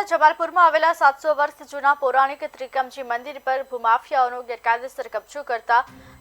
વડોદરાના જમાલપુરમાં આવેલા સાતસો વર્ષ જૂના પૌરાણિક ત્રિકમજી મંદિર પર ભૂમાફિયાઓનો ગેરકાયદેસર કબજો કરતા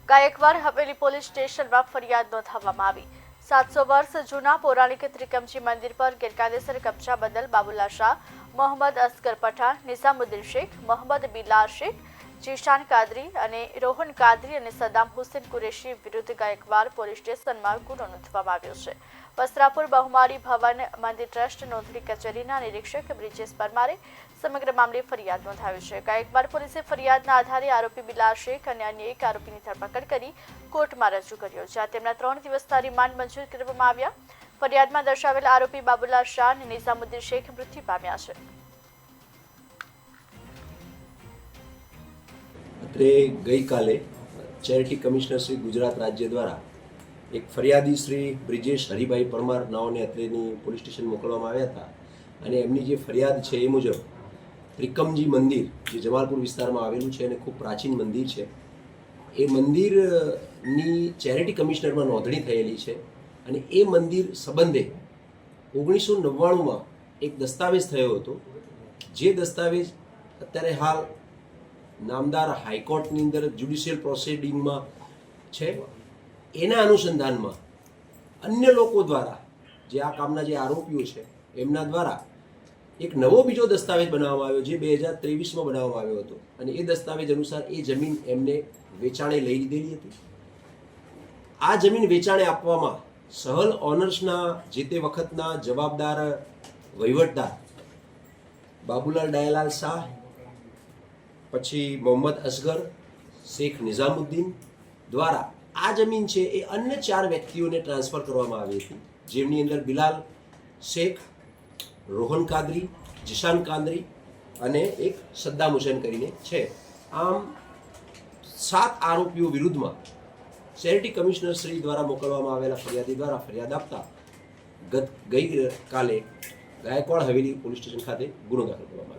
ગાયકવાડ હવેલી પોલીસ સ્ટેશનમાં ફરિયાદ નોંધાવવામાં આવી. સાતસો વર્ષ જૂના પૌરાણિક ત્રિકમજી મંદિર પર ગેરકાયદેસર કબજા બદલ બાબુલા શાહ, મોહમ્મદ અસ્કર પઠાણ, નિઝામુદ્દીન શેખ, મોહમ્મદ બિલાર શેખ જીશાન કાદરી અને રોહન કાદરી અને સદામ હુસેન કુરેશી વિરુદ્ધ ગાયકવાડ પોલીસ સ્ટેશનમાં ગુનો નોંધવામાં આવ્યો છે. વસ્ત્રાપુર બહુમાળી ભવન મંદિર ટ્રસ્ટ નોંધણી કચેરીના નિરીક્ષક બ્રિજેશ પરમારે સમગ્ર મામલે ફરિયાદ નોંધાવી છે. ગાયકવાડ પોલીસે ફરિયાદના આધારે આરોપી બિલાર શેખ અને અન્ય એક આરોપીની ધરપકડ કરી કોર્ટમાં રજૂ કર્યો જ્યાં તેમના ત્રણ દિવસના રિમાન્ડ મંજૂર કરવામાં આવ્યા. ફરિયાદમાં દર્શાવેલ આરોપી બાબુલાલ શાહ અને નિઝામુદ્દીન શેખ મૃત્યુ પામ્યા છે. અત્રે ગઈકાલે ચેરિટી કમિશનર શ્રી ગુજરાત રાજ્ય દ્વારા એક ફરિયાદી શ્રી બ્રિજેશ હરિભાઈ પરમાર નાઓને અત્રેની પોલીસ સ્ટેશન મોકલવામાં આવ્યા હતા. અને એમની જે ફરિયાદ છે એ મુજબ ત્રિકમજી મંદિર, જે જમાલપુર વિસ્તારમાં આવેલું છે અને ખૂબ પ્રાચીન મંદિર છે, એ મંદિરની ચેરિટી કમિશનરમાં નોંધણી થયેલી છે અને એ મંદિર સંબંધે ઓગણીસો નવ્વાણુંમાં એક દસ્તાવેજ થયો હતો. જે દસ્તાવેજ અત્યારે હાલ નામદાર હાઈકોર્ટની અંદર જ્યુડિશિયલ પ્રોસિડિંગમાં છે. એના અનુસંધાનમાં અન્ય લોકો દ્વારા જે આ કામના જે આરોપીઓ છે, એમના દ્વારા એક નવો બીજો દસ્તાવેજ બનાવવામાં આવ્યો જે બે હજાર ત્રેવીસમાં બનાવવામાં આવ્યો હતો. અને એ દસ્તાવેજ અનુસાર એ જમીન એમને વેચાણે લઈ લીધેલી હતી. આ જમીન વેચાણે આપવામાં સહલ ઓનર્સના જે તે વખતના જવાબદાર વહીવટદાર બાબુલાલ ડાયલાલ શાહ પછી મોહમ્મદ અસગર શેખ નિઝામુદ્દીન દ્વારા આ જમીન છે એ અન્ય ચાર વ્યક્તિઓને ટ્રાન્સફર કરવામાં આવી હતી. જેમની અંદર બિલાલ, શેખ, રોહન કાદરી, જીશાન કાદરી અને એક સદ્દામ હુસેન કરીને છે. આમ સાત આરોપીઓ વિરુદ્ધમાં શેરિટી કમિશનર શ્રી દ્વારા મોકલવામાં આવેલા ફરિયાદી દ્વારા ફરિયાદ આપતા ગત ગઈ કાલે ગાયકવાડ હવેલી પોલીસ સ્ટેશન ખાતે ગુનો દાખલ કરવામાં આવ્યો.